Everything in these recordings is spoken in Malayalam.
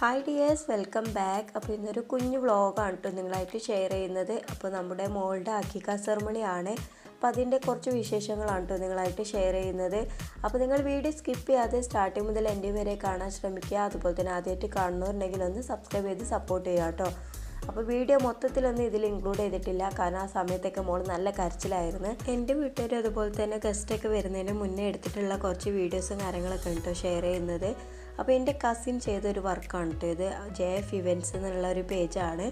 Hi dears welcome back. അപ്പോൾ ഇന്നൊരു കുഞ്ഞു വ്ളോഗാണ് കേട്ടോ നിങ്ങളായിട്ട് ഷെയർ ചെയ്യുന്നത്. അപ്പോൾ നമ്മുടെ മോളുടെ അക്കിക സെറമണിയാണ് അപ്പോൾ അതിന്റെ കുറച്ച് വിശേഷങ്ങളാണ് കേട്ടോ നിങ്ങളായിട്ട് ഷെയർ ചെയ്യുന്നത്. അപ്പോൾ നിങ്ങൾ വീഡിയോ സ്കിപ്പ് ചെയ്യാതെ സ്റ്റാർട്ടിങ് മുതൽ എന്റെ വരെ കാണാൻ ശ്രമിക്കുക. അതുപോലെ തന്നെ ആദ്യമായിട്ട് കാണുന്നവരുണ്ടെങ്കിൽ ഒന്ന് സബ്സ്ക്രൈബ് ചെയ്ത് സപ്പോർട്ട് ചെയ്യുക കേട്ടോ. അപ്പോൾ വീഡിയോ മൊത്തത്തിലൊന്നും ഇതിൽ ഇൻക്ലൂഡ് ചെയ്തിട്ടില്ല. കാരണം ആ സമയത്തൊക്കെ മോൾ നല്ല കരച്ചിലായിരുന്നു. എന്റെ വീട്ടുകാരും അതുപോലെ തന്നെ ഗസ്റ്റൊക്കെ വരുന്നതിന് മുന്നേ എടുത്തിട്ടുള്ള കുറച്ച് വീഡിയോസും കാര്യങ്ങളൊക്കെ ഉണ്ടോ ഷെയർ ചെയ്യുന്നത്. അപ്പോൾ എന്റെ കസിൻ ചെയ്തൊരു വർക്കാണ് കേട്ടോ ഇത്. ജെ എഫ് ഇവന്റ്സ് എന്നുള്ള ഒരു പേജാണ്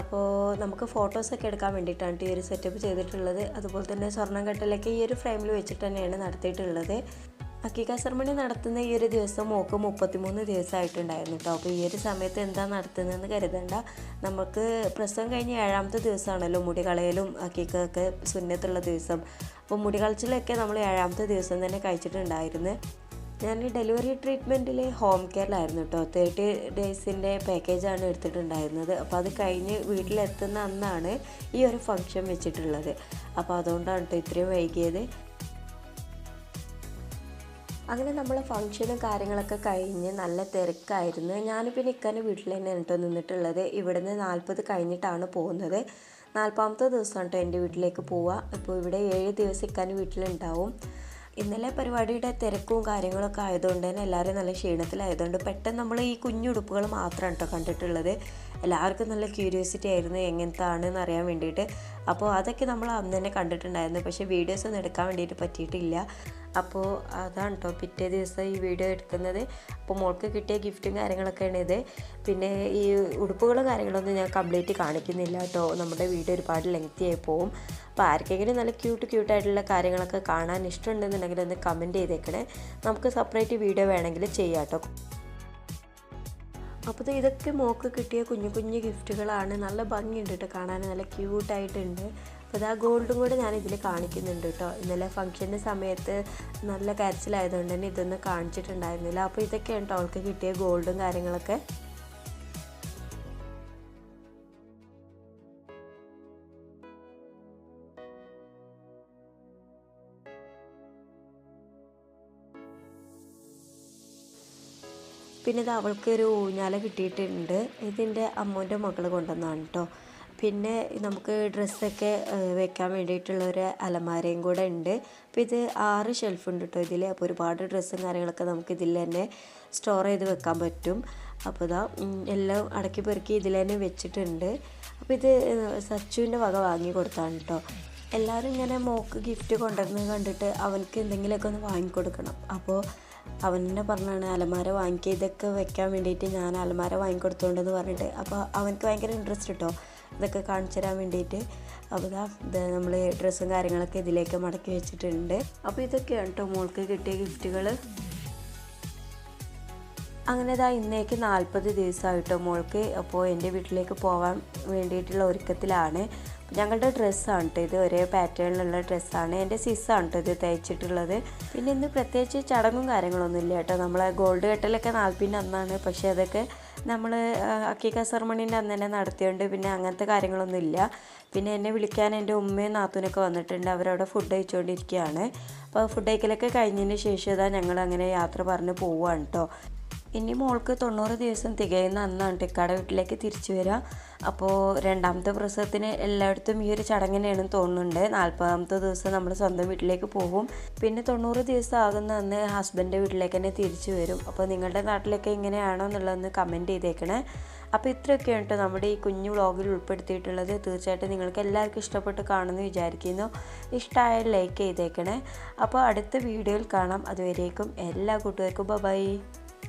അപ്പോൾ നമുക്ക് ഫോട്ടോസൊക്കെ എടുക്കാൻ വേണ്ടിയിട്ടാണ് ഈ ഒരു സെറ്റപ്പ് ചെയ്തിട്ടുള്ളത്. അതുപോലെ തന്നെ സ്വർണം കെട്ടലൊക്കെ ഈ ഒരു ഫ്രെയിമിൽ വെച്ചിട്ട് തന്നെയാണ് നടത്തിയിട്ടുള്ളത്. അക്കിക സെർമണി നടത്തുന്ന ഈ ഒരു ദിവസം മോക്ക് മുപ്പത്തിമൂന്ന് ദിവസമായിട്ടുണ്ടായിരുന്നു കേട്ടോ അപ്പോൾ ഈ ഒരു സമയത്ത് എന്താ നടത്തുന്നതെന്ന് കരുതണ്ട. നമുക്ക് പ്രസവം കഴിഞ്ഞ് ഏഴാമത്തെ ദിവസമാണല്ലോ മുടി കളയലും അക്കിക്കൊക്കെ സുന്നത്തുള്ള ദിവസം. അപ്പോൾ മുടി കളച്ചിലൊക്കെ നമ്മൾ ഏഴാമത്തെ ദിവസം തന്നെ കഴിച്ചിട്ടുണ്ടായിരുന്നു. ഞാൻ ഡെലിവറി ട്രീറ്റ്മെന്റിൽ ഹോം കെയറിലായിരുന്നു കേട്ടോ. തേർട്ടി ഡേയ്സിന്റെ പാക്കേജാണ് എടുത്തിട്ടുണ്ടായിരുന്നത്. അപ്പോൾ അത് കഴിഞ്ഞ് വീട്ടിലെത്തുന്ന അന്നാണ് ഈ ഒരു ഫംഗ്ഷൻ വെച്ചിട്ടുള്ളത്. അപ്പോൾ അതുകൊണ്ടാണ് കേട്ടോ ഇത്രയും വൈകിയത്. അങ്ങനെ നമ്മൾ ഫംഗ്ഷനും കാര്യങ്ങളൊക്കെ കഴിഞ്ഞ് നല്ല തിരക്കായിരുന്നു. ഞാൻ പിന്നെ ഇക്കാന്റെ വീട്ടിൽ തന്നെ കേട്ടോ നിന്നിട്ടുള്ളത്. ഇവിടുന്ന് നാൽപ്പത് കഴിഞ്ഞിട്ടാണ് പോകുന്നത്. നാൽപ്പാമത്തെ ദിവസമാണ് കേട്ടോ എന്റെ വീട്ടിലേക്ക് പോവുക. അപ്പോൾ ഇവിടെ ഏഴ് ദിവസം ഇക്കാന്റെ വീട്ടിലുണ്ടാവും. ഇന്നലെ പരിപാടിയുടെ തിരക്കും കാര്യങ്ങളൊക്കെ ആയതുകൊണ്ട് തന്നെ എല്ലാവരും നല്ല ക്ഷീണത്തിലായതുകൊണ്ട് പെട്ടെന്ന് നമ്മൾ ഈ കുഞ്ഞുടുപ്പുകൾ മാത്രമാണ് കേട്ടോ കണ്ടിട്ടുള്ളത്. എല്ലാവർക്കും നല്ല ക്യൂരിയോസിറ്റി ആയിരുന്നു എങ്ങനത്തെ ആണെന്ന് അറിയാൻ വേണ്ടിയിട്ട്. അപ്പോൾ അതൊക്കെ നമ്മൾ അന്ന് തന്നെ കണ്ടിട്ടുണ്ടായിരുന്നു. പക്ഷേ വീഡിയോസ് ഒന്നും എടുക്കാൻ വേണ്ടിയിട്ട് പറ്റിയിട്ടില്ല. അപ്പോൾ അതാണ് കേട്ടോ പിറ്റേ ദിവസം ഈ വീഡിയോ എടുക്കുന്നത്. അപ്പോൾ മോൾക്ക് കിട്ടിയ ഗിഫ്റ്റും കാര്യങ്ങളൊക്കെയാണ് ഇത്. പിന്നെ ഈ ഉടുപ്പുകളും കാര്യങ്ങളൊന്നും ഞാൻ കംപ്ലീറ്റ് കാണിക്കുന്നില്ല കേട്ടോ നമ്മുടെ വീഡിയോ ഒരുപാട് ലെങ്തി ആയി പോകും അപ്പോൾ ആർക്കെങ്കിലും നല്ല ക്യൂട്ട് ക്യൂട്ടായിട്ടുള്ള കാര്യങ്ങളൊക്കെ കാണാൻ ഇഷ്ടമുണ്ടെന്നുണ്ടെങ്കിൽ ഒന്ന് കമന്റ് ചെയ്തേക്കണേ. നമുക്ക് സെപ്പറേറ്റ് വീഡിയോ വേണമെങ്കിൽ ചെയ്യാം കേട്ടോ അപ്പോൾ ഇതൊക്കെ മോക്ക് കിട്ടിയ കുഞ്ഞു കുഞ്ഞു ഗിഫ്റ്റുകളാണ്. നല്ല ഭംഗിയുണ്ട് കേട്ടോ കാണാൻ. നല്ല ക്യൂട്ടായിട്ടുണ്ട്. അപ്പോൾ ആ ഗോൾഡും കൂടെ ഞാൻ ഇതിൽ കാണിക്കുന്നുണ്ട് കേട്ടോ ഇന്നലെ ഫംഗ്ഷന്റെ സമയത്ത് നല്ല കരച്ചിലായതുകൊണ്ട് തന്നെ ഇതൊന്നും കാണിച്ചിട്ടുണ്ടായിരുന്നില്ല. അപ്പോൾ ഇതൊക്കെയാണ് കേട്ടോ അവൾക്ക് കിട്ടിയ ഗോൾഡും കാര്യങ്ങളൊക്കെ. പിന്നെ ഇത് അവൾക്ക് ഒരു ഊഞ്ഞാല കിട്ടിയിട്ടുണ്ട്. ഇതിന്റെ അമ്മൂന്റെ മകൾ കൊണ്ടുവന്നതാണ് കേട്ടോ പിന്നെ നമുക്ക് ഡ്രസ്സൊക്കെ വെക്കാൻ വേണ്ടിയിട്ടുള്ള ഒരു അലമാരയും കൂടെ ഉണ്ട്. അപ്പോൾ ഇത് ആറ് ഷെൽഫ് ഉണ്ട് കേട്ടോ ഇതിൽ അപ്പോൾ ഒരുപാട് ഡ്രസ്സും കാര്യങ്ങളൊക്കെ നമുക്ക് ഇതിൽ തന്നെ സ്റ്റോർ ചെയ്ത് വെക്കാൻ പറ്റും. അപ്പോൾ ഇതാ എല്ലാം അടക്കി പെറുക്കി ഇതിൽ തന്നെ വെച്ചിട്ടുണ്ട്. അപ്പോൾ ഇത് സച്ചുവിന്റെ വക വാങ്ങി കൊടുത്താണ് കേട്ടോ എല്ലാവരും ഇങ്ങനെ മോക്ക് ഗിഫ്റ്റ് കൊണ്ടുവരുന്നത് കണ്ടിട്ട് അവനക്ക് എന്തെങ്കിലുമൊക്കെ ഒന്ന് വാങ്ങിക്കൊടുക്കണം. അപ്പോൾ അവൻ തന്നെ പറഞ്ഞാണ് അലമാര വാങ്ങിക്കുക ഇതൊക്കെ വെക്കാൻ വേണ്ടിയിട്ട് ഞാൻ അലമാര വാങ്ങിക്കൊടുത്തോണ്ടെന്ന് പറഞ്ഞിട്ട്. അപ്പോൾ അവനക്ക് ഭയങ്കര ഇൻട്രസ്റ്റ് കിട്ടോ ഇതൊക്കെ കാണിച്ചു തരാൻ വേണ്ടിയിട്ട്. അപ്പോൾ ഇതാ നമ്മൾ ഡ്രസ്സും കാര്യങ്ങളൊക്കെ ഇതിലേക്ക് മടക്കി വെച്ചിട്ടുണ്ട്. അപ്പോൾ ഇതൊക്കെയാണ് കേട്ടോ മോൾക്ക് കിട്ടിയ ഗിഫ്റ്റുകൾ അങ്ങനെ ഇതാ ഇന്നേക്ക് നാൽപ്പത് ദിവസമായിട്ടോ മോൾക്ക്. അപ്പോൾ എന്റെ വീട്ടിലേക്ക് പോകാൻ വേണ്ടിയിട്ടുള്ള ഒരുക്കത്തിലാണ്. ഞങ്ങളുടെ ഡ്രസ്സാണ് കേട്ടോ ഇത്. ഒരേ പാറ്റേണിലുള്ള ഡ്രസ്സാണ്. എന്റെ സിസ്സാണ് കേട്ടോ ഇത് തയ്ച്ചിട്ടുള്ളത്. പിന്നെ ഇന്ന് പ്രത്യേകിച്ച് ചടങ്ങും കാര്യങ്ങളൊന്നും ഇല്ല കേട്ടോ. നമ്മളെ ഗോൾഡ് കെട്ടലൊക്കെ നാൽപ്പിന്റെ അന്നാണ്. പക്ഷേ അതൊക്കെ നമ്മൾ അക്കിക സെറമണീന്റെ അന്ന് തന്നെ നടത്തിയോണ്ട് പിന്നെ അങ്ങനത്തെ കാര്യങ്ങളൊന്നും ഇല്ല. പിന്നെ എന്നെ വിളിക്കാൻ എന്റെ ഉമ്മയും നാത്തുനൊക്കെ വന്നിട്ടുണ്ട്. അവരവിടെ ഫുഡ് കഴിച്ചുകൊണ്ടിരിക്കുകയാണ് അപ്പോൾ ഫുഡ് കഴിക്കലൊക്കെ കഴിഞ്ഞതിന് ശേഷം ഇതാ ഞങ്ങൾ അങ്ങനെ യാത്ര പറഞ്ഞ് പോവുകയാണ് കേട്ടോ ഇനി മോൾക്ക് തൊണ്ണൂറ് ദിവസം തികയുന്ന അന്നാണ് ടിക്കാടെ വീട്ടിലേക്ക് തിരിച്ചു വരിക. അപ്പോൾ രണ്ടാമത്തെ പ്രസവത്തിന് എല്ലായിടത്തും ഈ ഒരു ചടങ്ങിനെയാണ് തോന്നുന്നുണ്ട്. നാൽപ്പതാമത്തെ ദിവസം നമ്മൾ സ്വന്തം വീട്ടിലേക്ക് പോകും. പിന്നെ തൊണ്ണൂറ് ദിവസം ആകുന്ന അന്ന് ഹസ്ബൻഡിന്റെ വീട്ടിലേക്ക് തന്നെ തിരിച്ചു വരും. അപ്പോൾ നിങ്ങളുടെ നാട്ടിലൊക്കെ ഇങ്ങനെയാണോ എന്നുള്ളതെന്ന് കമന്റ് ചെയ്തേക്കണേ. അപ്പോൾ ഇത്രയൊക്കെയാണ് കേട്ടോ നമ്മുടെ ഈ കുഞ്ഞു വ്ളോഗിൽ ഉൾപ്പെടുത്തിയിട്ടുള്ളത്. തീർച്ചയായിട്ടും നിങ്ങൾക്ക് എല്ലാവർക്കും ഇഷ്ടപ്പെട്ട് കാണുമെന്ന് വിചാരിക്കുന്നു. ഇഷ്ടമായാൽ ലൈക്ക് ചെയ്തേക്കണേ. അപ്പോൾ അടുത്ത വീഡിയോയിൽ കാണാം. അതുവരേക്കും എല്ലാ കൂട്ടുകാർക്കും ബൈ